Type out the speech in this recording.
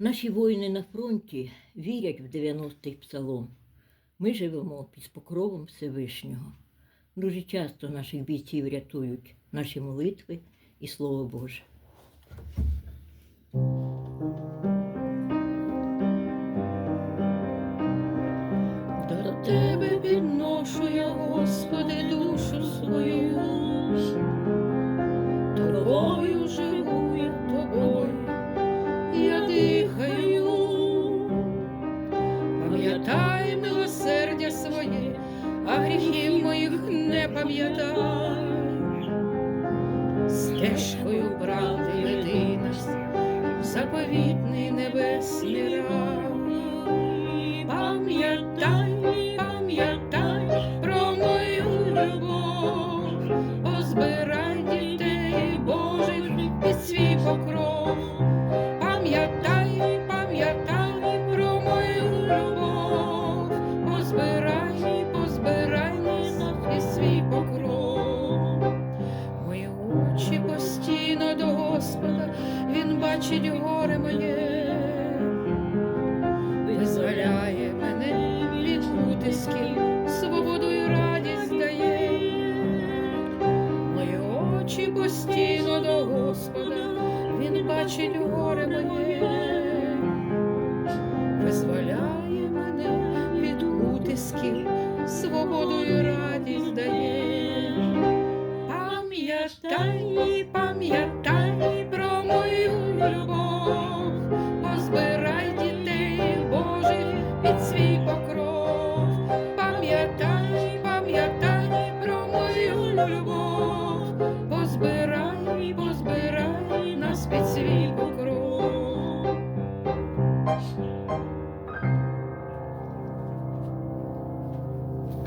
Наші воїни на фронті вірять в 90-й псалом. Ми живемо під покровом Всевишнього. Дуже часто наших бійців рятують наші молитви і Слово Боже. До тебе підношу я, Господи, душу пам'ятай милосердя своє, а гріхів моїх не пам'ятай, стежкою правди нас, в заповітний небесний рай. Господа, Він бачить горе моє визволяє мене від утисків, свободу і радість дає. Мої очі постійно до Господа, Він бачить горе моє, визволяє мене від утисків, свободу і радість дає. Пам'ятай, під свій покров. Пам'ятай, пам'ятай про мою любов,